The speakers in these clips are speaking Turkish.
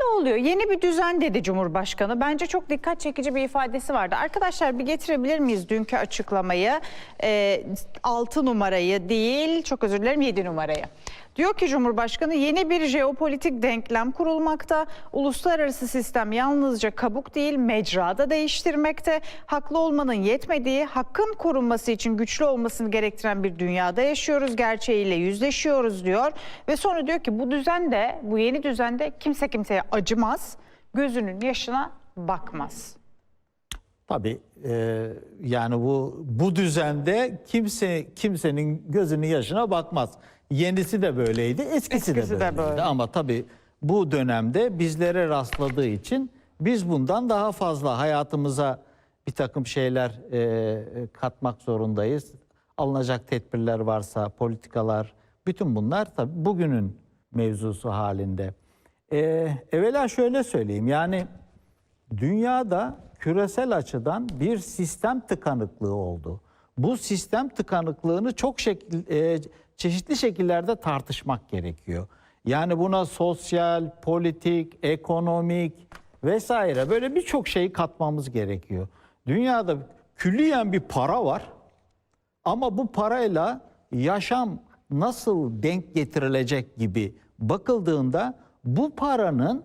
ne oluyor? Yeni bir düzen dedi Cumhurbaşkanı. Bence çok dikkat çekici bir ifadesi vardı. Arkadaşlar bir getirebilir miyiz dünkü açıklamayı? Ee, 6 numarayı değil, çok özür dilerim 7 numarayı. Diyor ki Cumhurbaşkanı yeni bir jeopolitik denklem kurulmakta. Uluslararası sistem yalnızca kabuk değil mecrada değiştirmekte. Haklı olmanın yetmediği, hakkın korunması için güçlü olmasını gerektiren bir dünyada yaşıyoruz. Gerçeğiyle yüzleşiyoruz diyor. Ve sonra diyor ki bu düzende, bu yeni düzende kimse kimseye acımaz, gözünün yaşına bakmaz. Tabii e, yani bu bu düzende kimse kimsenin gözünün yaşına bakmaz. Yenisi de böyleydi, eskisi, Eskisi de de böyleydi. böyle. Ama tabii bu dönemde bizlere rastladığı için biz bundan daha fazla hayatımıza bir takım şeyler e, katmak zorundayız. Alınacak tedbirler varsa, politikalar, bütün bunlar tabii bugünün mevzusu halinde. E, evvela şöyle söyleyeyim yani dünyada küresel açıdan bir sistem tıkanıklığı oldu. Bu sistem tıkanıklığını çok şekil, e, çeşitli şekillerde tartışmak gerekiyor. Yani buna sosyal, politik, ekonomik vesaire böyle birçok şeyi katmamız gerekiyor. Dünyada külliyen bir para var. Ama bu parayla yaşam nasıl denk getirilecek gibi bakıldığında bu paranın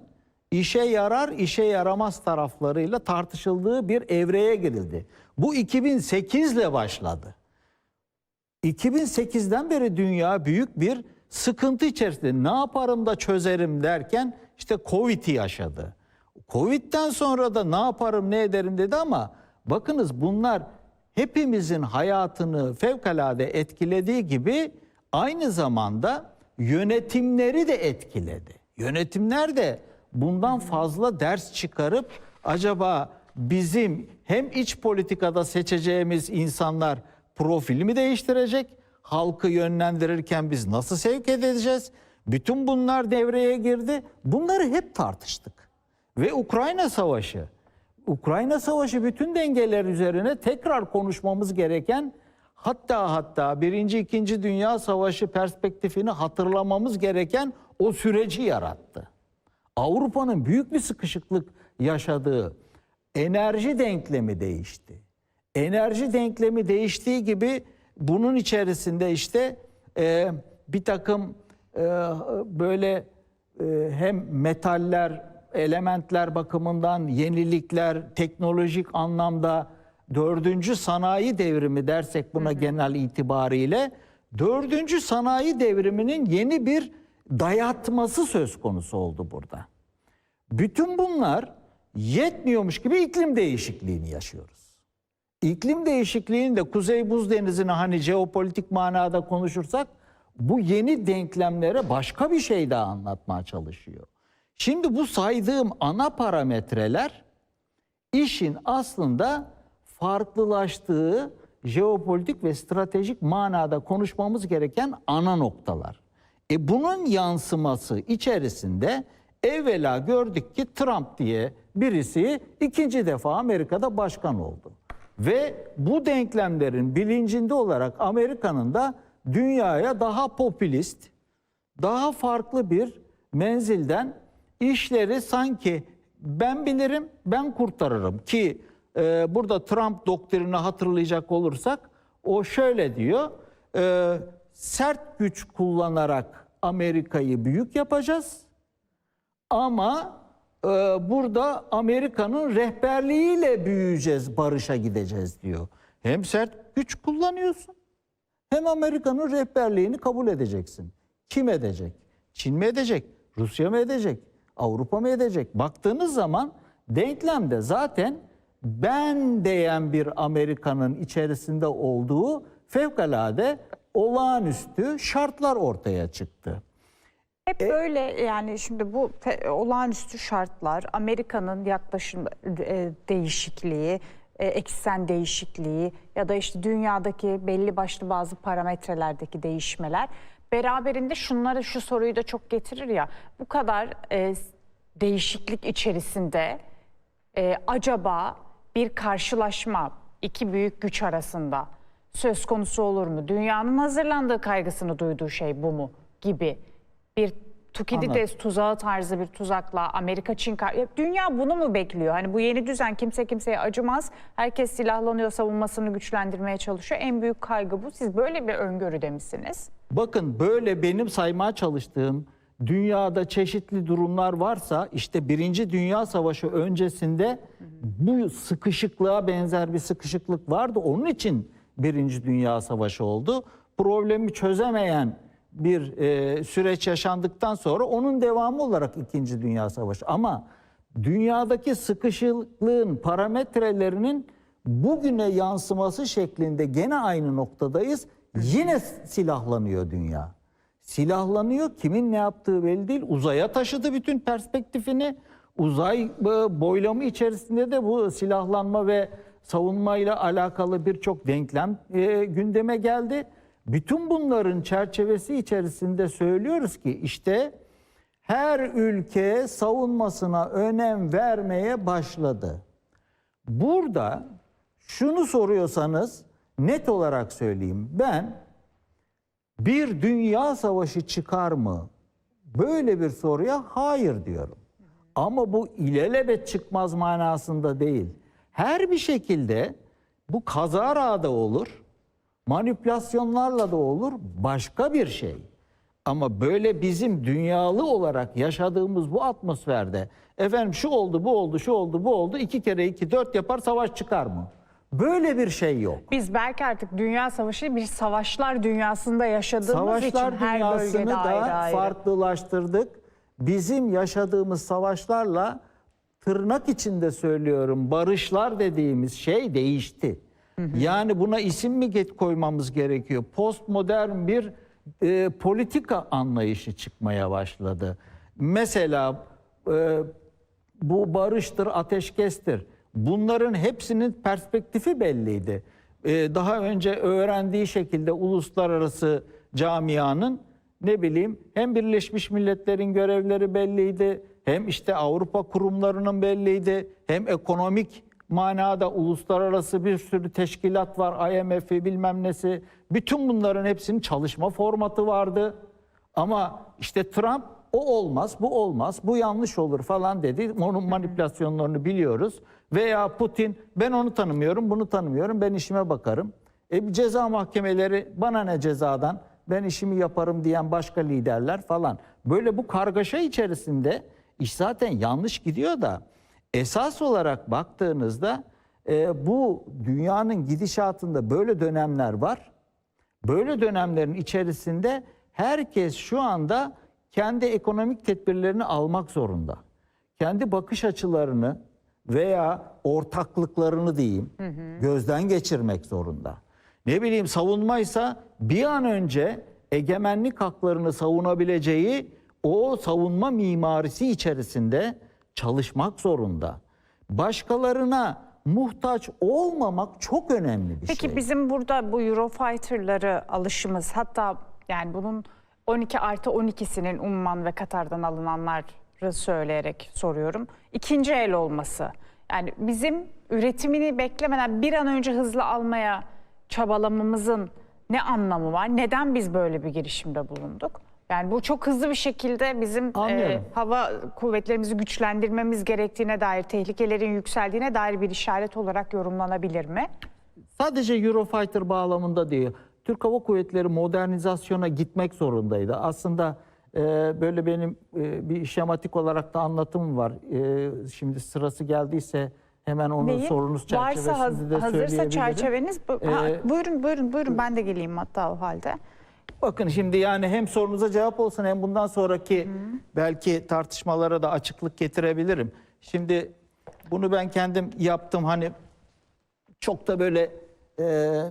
işe yarar, işe yaramaz taraflarıyla tartışıldığı bir evreye girildi. Bu 2008 ile başladı. 2008'den beri dünya büyük bir sıkıntı içerisinde. Ne yaparım da çözerim derken işte Covid'i yaşadı. Covid'den sonra da ne yaparım ne ederim dedi ama bakınız bunlar hepimizin hayatını fevkalade etkilediği gibi aynı zamanda yönetimleri de etkiledi. Yönetimler de bundan fazla ders çıkarıp acaba bizim hem iç politikada seçeceğimiz insanlar profili mi değiştirecek? Halkı yönlendirirken biz nasıl sevk edeceğiz? Bütün bunlar devreye girdi. Bunları hep tartıştık. Ve Ukrayna Savaşı. Ukrayna Savaşı bütün dengeler üzerine tekrar konuşmamız gereken hatta hatta birinci ikinci Dünya Savaşı perspektifini hatırlamamız gereken o süreci yarattı. Avrupa'nın büyük bir sıkışıklık yaşadığı enerji denklemi değişti. Enerji denklemi değiştiği gibi bunun içerisinde işte e, bir takım e, böyle e, hem metaller, elementler bakımından yenilikler, teknolojik anlamda dördüncü sanayi devrimi dersek buna genel itibariyle dördüncü sanayi devriminin yeni bir dayatması söz konusu oldu burada. Bütün bunlar yetmiyormuş gibi iklim değişikliğini yaşıyoruz. İklim değişikliğini de Kuzey Buz Denizi'ni hani jeopolitik manada konuşursak bu yeni denklemlere başka bir şey daha anlatmaya çalışıyor. Şimdi bu saydığım ana parametreler işin aslında farklılaştığı jeopolitik ve stratejik manada konuşmamız gereken ana noktalar. E bunun yansıması içerisinde evvela gördük ki Trump diye birisi ikinci defa Amerika'da başkan oldu. Ve bu denklemlerin bilincinde olarak Amerika'nın da dünyaya daha popülist, daha farklı bir menzilden işleri sanki ben bilirim, ben kurtarırım ki e, burada Trump doktrini hatırlayacak olursak o şöyle diyor, e, sert güç kullanarak Amerika'yı büyük yapacağız ama e, burada Amerika'nın rehberliğiyle büyüyeceğiz, barışa gideceğiz diyor. Hem sert güç kullanıyorsun hem Amerika'nın rehberliğini kabul edeceksin. Kim edecek? Çin mi edecek? Rusya mı edecek? Avrupa mı edecek? Baktığınız zaman denklemde zaten ben diyen bir Amerika'nın içerisinde olduğu fevkalade olağanüstü şartlar ortaya çıktı. Hep böyle yani şimdi bu olağanüstü şartlar, Amerika'nın yaklaşım e, değişikliği, e, eksen değişikliği ya da işte dünyadaki belli başlı bazı parametrelerdeki değişmeler beraberinde şunları şu soruyu da çok getirir ya. Bu kadar e, değişiklik içerisinde e, acaba bir karşılaşma iki büyük güç arasında söz konusu olur mu? Dünyanın hazırlandığı kaygısını duyduğu şey bu mu gibi bir Tukidides tuzağı tarzı bir tuzakla Amerika Çin kar- Ya dünya bunu mu bekliyor? Hani bu yeni düzen kimse kimseye acımaz. Herkes silahlanıyor, savunmasını güçlendirmeye çalışıyor. En büyük kaygı bu. Siz böyle bir öngörüde misiniz? Bakın böyle benim saymaya çalıştığım dünyada çeşitli durumlar varsa işte Birinci Dünya Savaşı öncesinde bu sıkışıklığa benzer bir sıkışıklık vardı. Onun için Birinci Dünya Savaşı oldu. Problemi çözemeyen bir e, süreç yaşandıktan sonra onun devamı olarak İkinci Dünya Savaşı. Ama dünyadaki sıkışıklığın parametrelerinin bugüne yansıması şeklinde gene aynı noktadayız. Yine silahlanıyor dünya. Silahlanıyor. Kimin ne yaptığı belli değil. Uzaya taşıdı bütün perspektifini. Uzay e, boylamı içerisinde de bu silahlanma ve savunmayla alakalı birçok denklem e, gündeme geldi. Bütün bunların çerçevesi içerisinde söylüyoruz ki işte her ülke savunmasına önem vermeye başladı. Burada şunu soruyorsanız net olarak söyleyeyim. Ben bir dünya savaşı çıkar mı? Böyle bir soruya hayır diyorum. Ama bu ilelebet çıkmaz manasında değil. Her bir şekilde bu kazara da olur, manipülasyonlarla da olur, başka bir şey. Ama böyle bizim dünyalı olarak yaşadığımız bu atmosferde efendim şu oldu, bu oldu, şu oldu, bu oldu, iki kere iki dört yapar savaş çıkar mı? Böyle bir şey yok. Biz belki artık dünya savaşı bir savaşlar dünyasında yaşadığımız Savaşlar için her dünyasını bölgede da ayrı ayrı. farklılaştırdık. Bizim yaşadığımız savaşlarla tırnak içinde söylüyorum barışlar dediğimiz şey değişti. Yani buna isim mi koymamız gerekiyor? Postmodern bir e, politika anlayışı çıkmaya başladı. Mesela e, bu barıştır, ateşkestir. Bunların hepsinin perspektifi belliydi. Ee, daha önce öğrendiği şekilde uluslararası camianın ne bileyim hem Birleşmiş Milletler'in görevleri belliydi, hem işte Avrupa kurumlarının belliydi, hem ekonomik manada uluslararası bir sürü teşkilat var, IMF'i bilmem nesi. Bütün bunların hepsinin çalışma formatı vardı. Ama işte Trump o olmaz, bu olmaz, bu yanlış olur falan dedi. Onun manipülasyonlarını biliyoruz. Veya Putin ben onu tanımıyorum, bunu tanımıyorum, ben işime bakarım. E, ceza mahkemeleri bana ne cezadan, ben işimi yaparım diyen başka liderler falan. Böyle bu kargaşa içerisinde iş zaten yanlış gidiyor da esas olarak baktığınızda e, bu dünyanın gidişatında böyle dönemler var. Böyle dönemlerin içerisinde herkes şu anda kendi ekonomik tedbirlerini almak zorunda. Kendi bakış açılarını veya ortaklıklarını diyeyim gözden geçirmek zorunda. Ne bileyim savunmaysa bir an önce egemenlik haklarını savunabileceği o savunma mimarisi içerisinde çalışmak zorunda. Başkalarına muhtaç olmamak çok önemli bir Peki şey. bizim burada bu Eurofighter'ları alışımız hatta yani bunun 12 artı 12'sinin Umman ve Katar'dan alınanları söyleyerek soruyorum. İkinci el olması. Yani bizim üretimini beklemeden bir an önce hızlı almaya çabalamamızın ne anlamı var? Neden biz böyle bir girişimde bulunduk? Yani bu çok hızlı bir şekilde bizim e, Anlıyorum. hava kuvvetlerimizi güçlendirmemiz gerektiğine dair, tehlikelerin yükseldiğine dair bir işaret olarak yorumlanabilir mi? Sadece Eurofighter bağlamında değil. Türk Hava Kuvvetleri modernizasyona gitmek zorundaydı. Aslında e, böyle benim e, bir şematik olarak da anlatım var. E, şimdi sırası geldiyse hemen onu Neyi? sorunuz çerçevesinde Varsa haz- de hazırsa söyleyebilirim. çerçeveniz bu- ha, Ee, buyurun buyurun buyurun ben de geleyim hatta o halde. Bakın şimdi yani hem sorunuza cevap olsun hem bundan sonraki belki tartışmalara da açıklık getirebilirim. Şimdi bunu ben kendim yaptım hani çok da böyle e,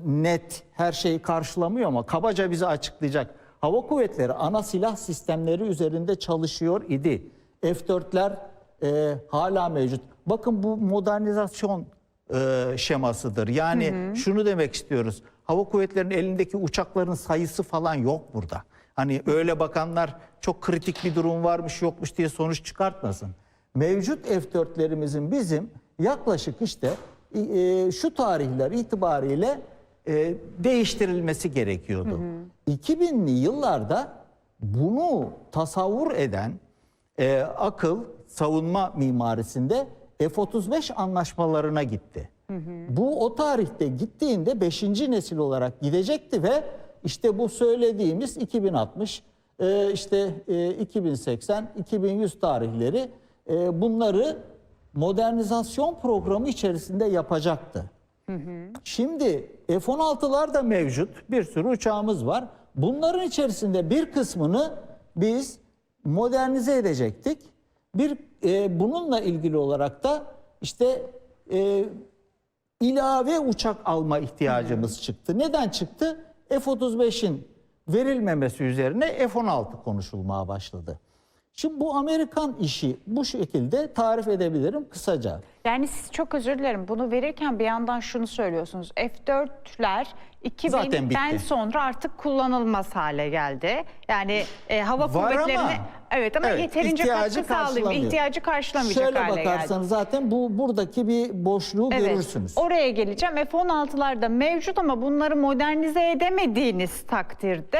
net her şeyi karşılamıyor ama kabaca bize açıklayacak. Hava kuvvetleri ana silah sistemleri üzerinde çalışıyor idi. F-4'ler e, hala mevcut. Bakın bu modernizasyon e, şemasıdır. Yani şunu demek istiyoruz. Hava kuvvetlerinin elindeki uçakların sayısı falan yok burada. Hani öyle bakanlar çok kritik bir durum varmış yokmuş diye sonuç çıkartmasın. Mevcut F-4'lerimizin bizim yaklaşık işte e, şu tarihler itibariyle e, değiştirilmesi gerekiyordu. 2000'li yıllarda bunu tasavvur eden e, akıl savunma mimarisinde F-35 anlaşmalarına gitti. Bu o tarihte gittiğinde 5. nesil olarak gidecekti ve işte bu söylediğimiz 2060, e, işte e, 2080, 2100 tarihleri e, bunları modernizasyon programı içerisinde yapacaktı. Şimdi F-16'lar da mevcut. Bir sürü uçağımız var. Bunların içerisinde bir kısmını biz modernize edecektik. Bir e, bununla ilgili olarak da işte e, ilave uçak alma ihtiyacımız çıktı. Neden çıktı? F-35'in verilmemesi üzerine F-16 konuşulmaya başladı. Şimdi bu Amerikan işi bu şekilde tarif edebilirim kısaca. Yani siz çok özür dilerim bunu verirken bir yandan şunu söylüyorsunuz. F4'ler Zaten 2000'den bitti. sonra artık kullanılmaz hale geldi. Yani e, hava Var kuvvetlerine ama- evet ama Evet, yeterince ihtiyacı katkı sağlayayım, karşılamıyor. ihtiyacı karşılamayacak Şöyle hale geldi. bakarsanız zaten bu buradaki bir boşluğu Evet. görürsünüz. Oraya geleceğim. F-16'lar da mevcut ama bunları modernize edemediğiniz takdirde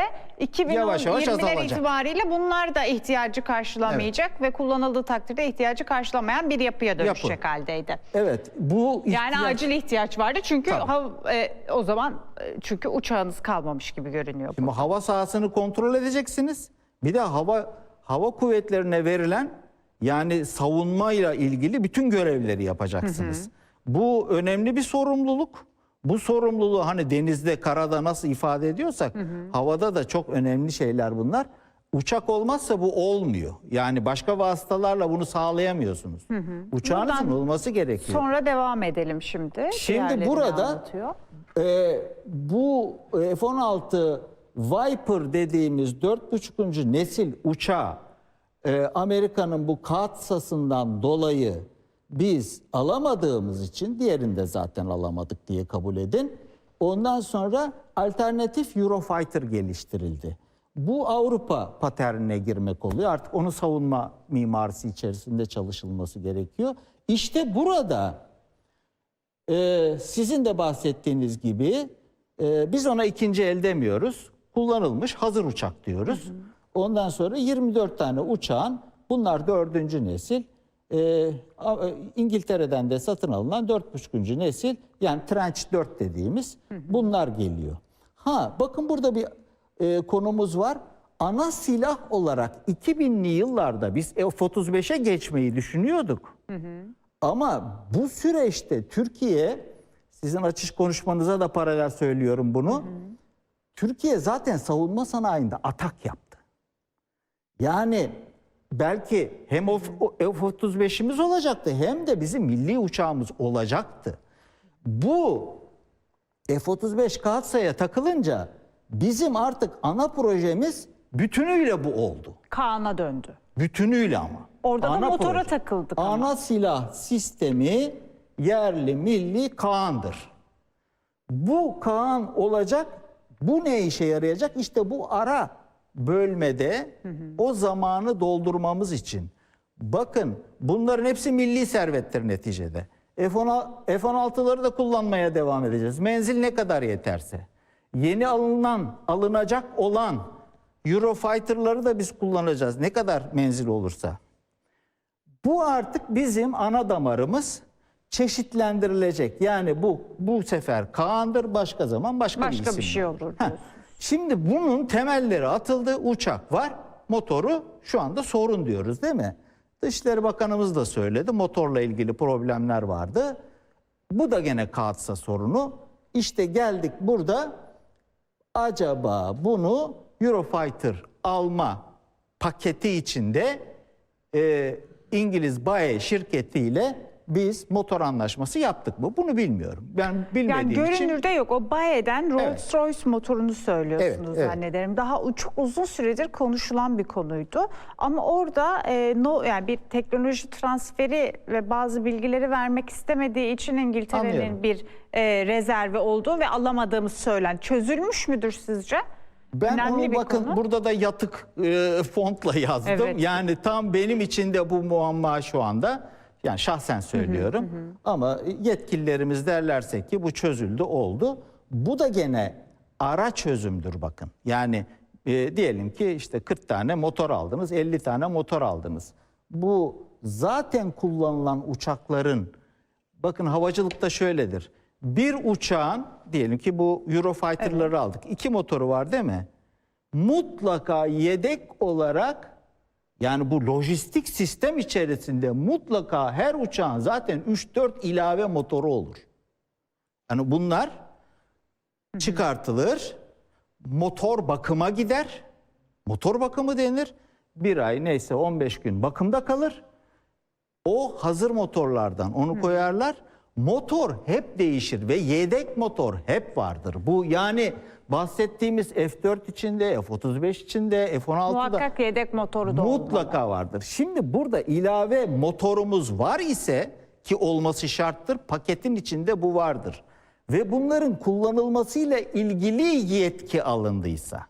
Yavaş yavaş 2020'ler azalacak. itibariyle bunlar da ihtiyacı karşılamayacak ve kullanıldığı takdirde ihtiyacı karşılamayan bir yapıya dönüşecek haldeydi. Evet bu Yani ihtiyaç- acil ihtiyaç vardı çünkü hav- e, o zaman e, çünkü uçağınız kalmamış gibi görünüyor. Şimdi hava sahasını kontrol edeceksiniz. Bir de hava hava kuvvetlerine verilen yani savunmayla ilgili bütün görevleri yapacaksınız. Bu önemli bir sorumluluk. Bu sorumluluğu hani denizde, karada nasıl ifade ediyorsak havada da çok önemli şeyler bunlar. Uçak olmazsa bu olmuyor. Yani başka vasıtalarla bunu sağlayamıyorsunuz. Uçağınızın Buradan olması gerekiyor. Sonra devam edelim şimdi. Şimdi Diğerlerini burada- anlatıyor. Ee, bu F-16 Viper dediğimiz 4.5. nesil uçağı e, Amerika'nın bu katsasından dolayı biz alamadığımız için diğerinde zaten alamadık diye kabul edin. Ondan sonra alternatif Eurofighter geliştirildi. Bu Avrupa paternine girmek oluyor. Artık onu savunma mimarisi içerisinde çalışılması gerekiyor. İşte burada ee, sizin de bahsettiğiniz gibi e, biz ona ikinci el demiyoruz. Kullanılmış hazır uçak diyoruz. Ondan sonra 24 tane uçağın bunlar dördüncü nesil e, e, İngiltere'den de satın alınan 4,5. nesil yani Trench 4 dediğimiz bunlar geliyor. Ha bakın burada bir e, konumuz var. Ana silah olarak 2000'li yıllarda biz F-35'e geçmeyi düşünüyorduk. Ama bu süreçte Türkiye, sizin açış konuşmanıza da paralel söylüyorum bunu. Türkiye zaten savunma sanayinde atak yaptı. Yani belki hem F-35'imiz olacaktı hem de bizim milli uçağımız olacaktı. Bu F-35 Katsa'ya takılınca bizim artık ana projemiz bütünüyle bu oldu. Kaan'a döndü. Bütünüyle ama. Orada da Ana motora proje. takıldık ama. Ana silah sistemi yerli milli Kaan'dır. Bu Kaan olacak. Bu ne işe yarayacak? İşte bu ara bölmede o zamanı doldurmamız için. Bakın bunların hepsi milli servettir neticede. F-16 F-16'ları da kullanmaya devam edeceğiz. Menzil ne kadar yeterse. Yeni alınan, alınacak olan Eurofighter'ları da biz kullanacağız. Ne kadar menzil olursa. Bu artık bizim ana damarımız çeşitlendirilecek. Yani bu bu sefer Kaan'dır, başka zaman başka, Başka bir bir isim. şey var. olur Heh. diyorsun. Şimdi bunun temelleri atıldı. Uçak var. Motoru şu anda sorun diyoruz değil mi? Dışişleri Bakanımız da söyledi. Motorla ilgili problemler vardı. Bu da gene Kaatsa sorunu. İşte geldik burada acaba bunu Eurofighter alma paketi içinde e, İngiliz BAE şirketiyle biz motor anlaşması yaptık mı? Bunu bilmiyorum. Ben Yani bilmediğim için görünürde yok. O Baye'den Rolls Royce motorunu söylüyorsunuz Evet, evet. zannederim. Daha çok uzun süredir konuşulan bir konuydu. Ama orada e, no yani bir teknoloji transferi ve bazı bilgileri vermek istemediği için İngiltere'nin bir e, rezervi olduğu ve alamadığımız söylen. Çözülmüş müdür sizce? Ben Önemli onu bakın konu. burada da yatık e, fontla yazdım. Evet. Yani tam benim için de bu muamma şu anda. Yani şahsen söylüyorum. Ama yetkililerimiz derlerse ki bu çözüldü oldu. Bu da gene ara çözümdür bakın. Yani e, diyelim ki işte 40 tane motor aldınız, 50 tane motor aldınız. Bu zaten kullanılan uçakların bakın havacılıkta şöyledir. Bir uçağın diyelim ki bu Eurofighter'ları aldık. iki motoru var değil mi? Mutlaka yedek olarak yani bu lojistik sistem içerisinde mutlaka her uçağın zaten 3-4 ilave motoru olur. Yani bunlar çıkartılır, motor bakıma gider. Motor bakımı denir. Bir ay neyse 15 gün bakımda kalır. O hazır motorlardan onu koyarlar. Motor hep değişir ve yedek motor hep vardır. Bu yani bahsettiğimiz F4 içinde, F35 içinde, F16'da Muhakkak yedek motoru da olmalı. mutlaka vardır. Şimdi burada ilave motorumuz var ise ki olması şarttır. Paketin içinde bu vardır. Ve bunların kullanılmasıyla ilgili yetki alındıysa.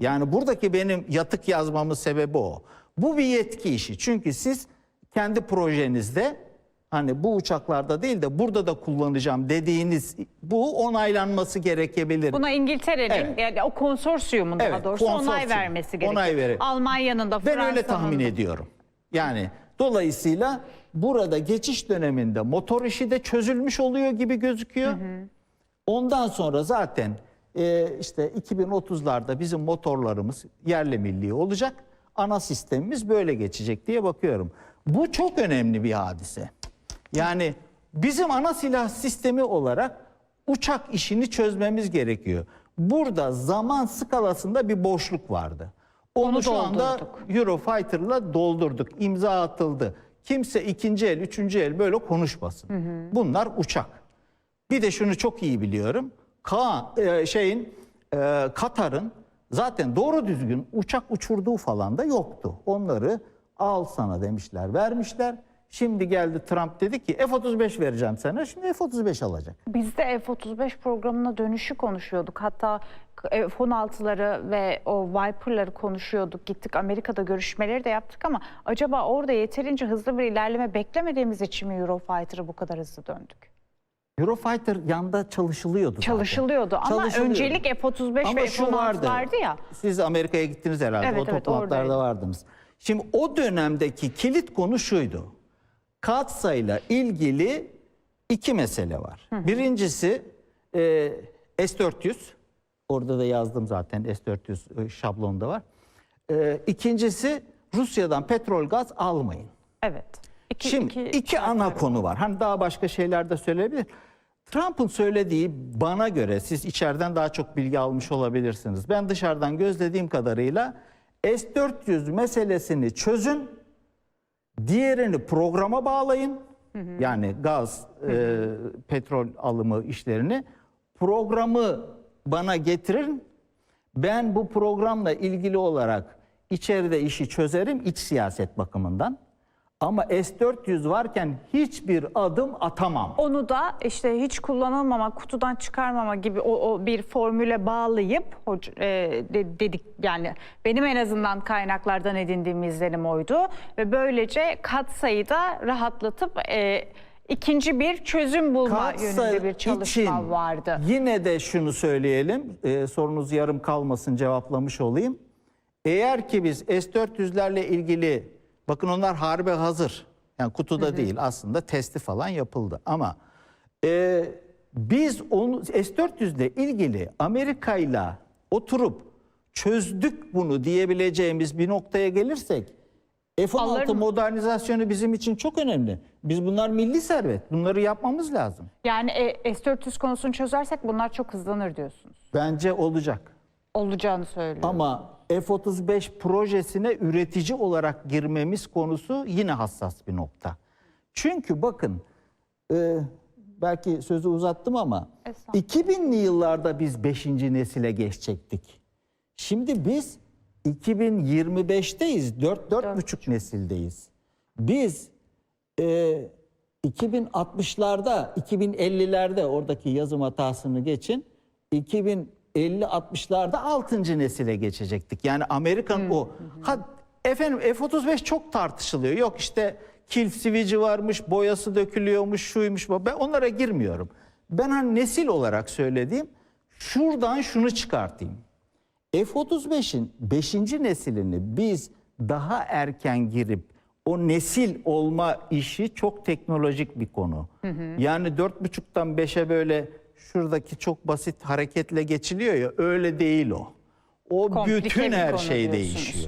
Yani buradaki benim yatık yazmamın sebebi o. Bu bir yetki işi. Çünkü siz kendi projenizde hani bu uçaklarda değil de burada da kullanacağım dediğiniz bu onaylanması gerekebilir. Buna İngiltere'nin Evet. yani o konsorsiyumun daha Evet, doğrusu onay konsorsiyum. vermesi gerekiyor. Onay verir. Almanya'nın da Ben Fransa'nın öyle tahmin da. ediyorum. Yani dolayısıyla burada geçiş döneminde motor işi de çözülmüş oluyor gibi gözüküyor. Ondan sonra zaten e, işte 2030'larda bizim motorlarımız yerli milli olacak. Ana sistemimiz böyle geçecek diye bakıyorum. Bu çok önemli bir hadise. Yani bizim ana silah sistemi olarak uçak işini çözmemiz gerekiyor. Burada zaman skalasında bir boşluk vardı. Onu, Onu şu anda. Eurofighter'la doldurduk. İmza atıldı. Kimse ikinci el, üçüncü el böyle konuşmasın. Bunlar uçak. Bir de şunu çok iyi biliyorum. Ka e, şeyin e, Katar'ın zaten doğru düzgün uçak uçurduğu falan da yoktu. Onları al sana demişler, vermişler. Şimdi geldi Trump dedi ki F-35 vereceğim sana. Şimdi F-35 alacak. Biz de F-35 programına dönüşü konuşuyorduk. Hatta F-16'ları ve o Viper'ları konuşuyorduk. Gittik Amerika'da görüşmeleri de yaptık ama acaba orada yeterince hızlı bir ilerleme beklemediğimiz için mi Eurofighter'a bu kadar hızlı döndük? Eurofighter yanda çalışılıyordu zaten. Çalışılıyordu ama Çalışılıyordu. öncelik F-35 Ama ve şu F-16 vardı. vardı ya. Siz Amerika'ya gittiniz herhalde. Evet, o evet, toplantılarda oradaydım. vardınız. Şimdi o dönemdeki kilit konu şuydu. Katsayla ilgili iki mesele var. Birincisi e, S-400. Orada da yazdım zaten S-400 e, şablonda var. E, ikincisi Rusya'dan petrol gaz almayın. Evet. İki, Şimdi iki, ana konu var. Hani daha başka şeyler de söyleyebilir. Trump'ın söylediği bana göre siz içeriden daha çok bilgi almış olabilirsiniz. Ben dışarıdan gözlediğim kadarıyla S-400 meselesini çözün. Diğerini programa bağlayın. Yani gaz, e, petrol alımı işlerini. Programı bana getirin. Ben bu programla ilgili olarak içeride işi çözerim iç siyaset bakımından. Ama S-400 varken hiçbir adım atamam. Onu da işte hiç kullanılmama, kutudan çıkarmama gibi o, o bir formüle bağlayıp e, de- dedik yani benim en azından kaynaklardan edindiğim izlenim oydu ve böylece katsayıda rahatlatıp e, ikinci bir çözüm bulma Katsayı yönünde bir çalışma için vardı. Yine de şunu söyleyelim, e, sorunuz yarım kalmasın cevaplamış olayım. Eğer ki biz S-400'lerle ilgili, bakın onlar harbe hazır. Yani kutuda değil aslında testi falan yapıldı. Ama e, biz onu S-400 ile ilgili Amerika'yla oturup çözdük bunu diyebileceğimiz bir noktaya gelirsek F-16 Alırım. modernizasyonu bizim için çok önemli. Biz bunlar milli servet. Bunları yapmamız lazım. Yani e, S-400 konusunu çözersek bunlar çok hızlanır diyorsunuz. Bence olacak. Olacağını söylüyor. Ama F-35 projesine üretici olarak girmemiz konusu yine hassas bir nokta. Çünkü bakın e, belki sözü uzattım ama Estağfurullah. 2000'li yıllarda biz 5. nesile geçecektik. Şimdi biz 2025'teyiz. 4-4,5 nesildeyiz. Biz e, 2060'larda, 2050'lerde oradaki yazım hatasını geçin. 2050-60'larda 6. nesile geçecektik. Yani Amerikan o. Ha, efendim F-35 çok tartışılıyor. Yok işte kill switch'i varmış, boyası dökülüyormuş, şuymuş. bu. Ben onlara girmiyorum. Ben hani nesil olarak söylediğim şuradan şunu çıkartayım. F-35'in 5. neslini biz daha erken girip o nesil olma işi çok teknolojik bir konu. Yani 4.5'tan 5'e böyle şuradaki çok basit hareketle geçiliyor ya öyle değil o. O Komplike bütün her şey değişiyor.